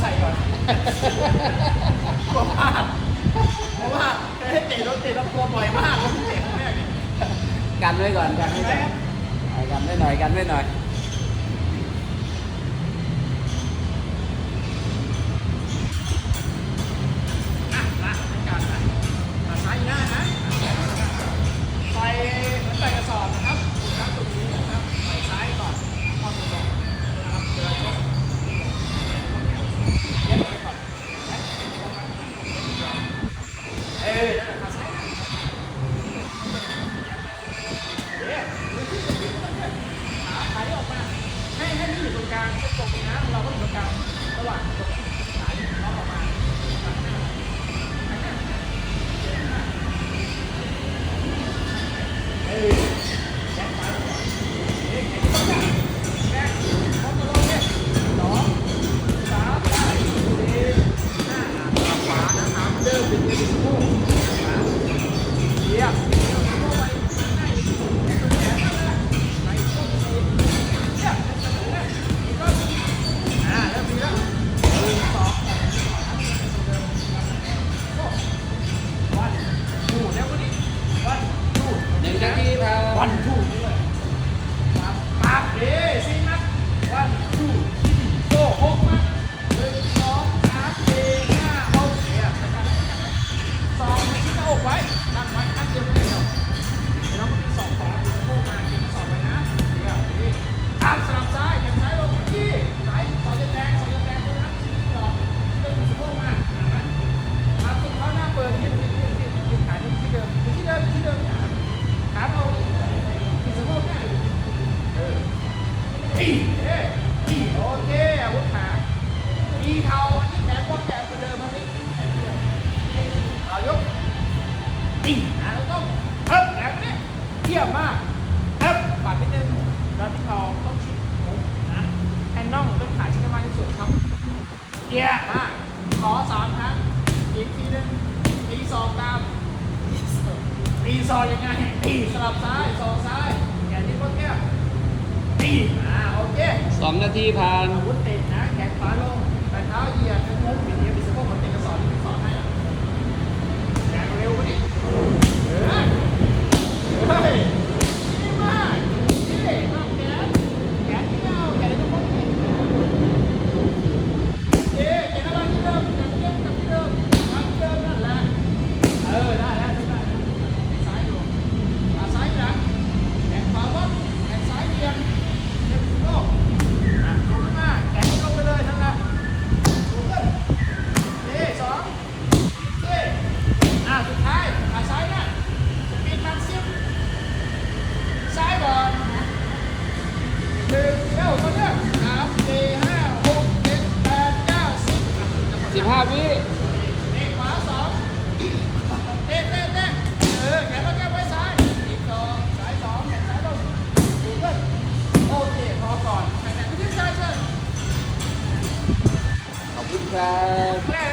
ใส่ก่อนกลัวพลาดเพราะว่าเคยให้เตะรถเตะรถกลัวบ่อยมากรถเตะครั้งแรกเนี่ยกันไว้ก่อนกันไว้ก่อนเอากันไว้หน่อยกันไว้หน่อย ตรงนี้นะเราก็อยู่ตรงกลางระหว่าง อีเทาอันนี้แขนกว้างแขนกว่าเดิมอันนี้เอายกอีอะเราต้องเฮ้ยแขนนี้เยี่ยมมากเฮ้ยปัดนิดนึงแล้วที่เขาต้องชิดหูนะแอนน่องต้องขาชิดให้มากที่สุดครับเยี่ยมมากขอสามครั้งอีกทีหนึงตีสองตามตีสองยังไงตีสลับซ้ายสองซ้ายแขนนี้ก็แก้วตีอ่าโอเคสองนาทีผ่านอาวุธติดนะแขนขวาลง แต่เท้าเหยียดเป็นมุกเป็นเดียวเป็นสะโพกเหมือนเตะกระสอบที่สอนให้อะแรงเร็วกว่านี้เออเฮ้ยดีมากนี่นอกแขนแขนที่เอาแขนที่ต้องเอ๊ะแขนอะไรที่เดิมแขนที่เดิมกับที่เดิมทำที่เดิมนั่นแหละเออได้แล้วได้แล้วซ้ายอยู่ขาซ้ายหลังแขนขวาวัดแขนซ้ายเบียง เจ็บโลกอะลงมาแขนลงไปเลยทั้งนั้นสูงขึ้นนี่สองนี่อะสุดท้ายขาซ้ายเนี่ยสปีดมันซิมซ้ายก่อนหนึ่งเก้าคนเนี่ยสามสี่ห้าหกเจ็ดแปดเก้าสิบอะ สิบห้าวินี่ขวาสองเต้นเต้นเต้นเออแขนเราแก้ไว้ซ้าย อีกสองสายสองแขนซ้ายลงสูงขึ้นโอเค พอก่อนแขนแขนขึ้นซ้ายเชิญขอบคุณครับ